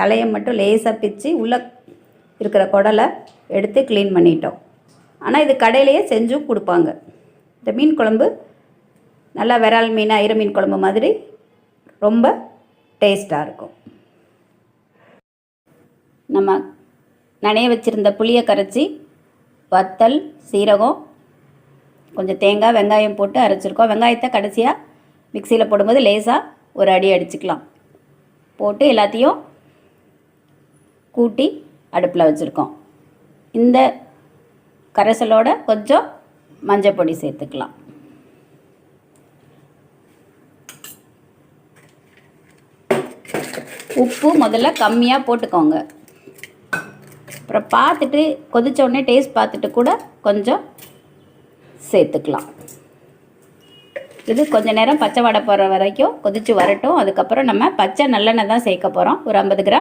தலையை மட்டும் லேசாக பிச்சு உள்ளே இருக்கிற குடலை எடுத்து க்ளீன் பண்ணிட்டோம். ஆனால் இது கடையிலேயே செஞ்சும் கொடுப்பாங்க. இந்த மீன் குழம்பு நல்லா விரால் மீன் ஐர மீன் குழம்பு மாதிரி ரொம்ப டேஸ்ட்டாக இருக்கும். நம்ம நனைய வச்சுருந்த புளியை கரைச்சி வத்தல் சீரகம் கொஞ்சம் தேங்காய் வெங்காயம் போட்டு அரைச்சிருக்கோம். வெங்காயத்தை கடைசியாக மிக்சியில் போடும்போது லேசாக ஒரு அடி அடிச்சுக்கலாம். போட்டு எல்லாத்தையும் கூட்டி அடுப்பில் வச்சுருக்கோம். இந்த கரைசலோட கொஞ்சம் மஞ்சள் பொடி சேர்த்துக்கலாம். உப்பு முதல்ல கம்மியாக போட்டுக்கோங்க. அப்புறம் பார்த்துட்டு கொதித்த உடனே டேஸ்ட் பார்த்துட்டு கூட கொஞ்சம் சேர்த்துக்கலாம். இது கொஞ்சம் நேரம் பச்சை வடை போகிற வரைக்கும் கொதித்து வரட்டும். அதுக்கப்புறம் நம்ம பச்சை நல்லெண்ணெய் தான் சேர்க்க போகிறோம் ஒரு ஐம்பது கிராம்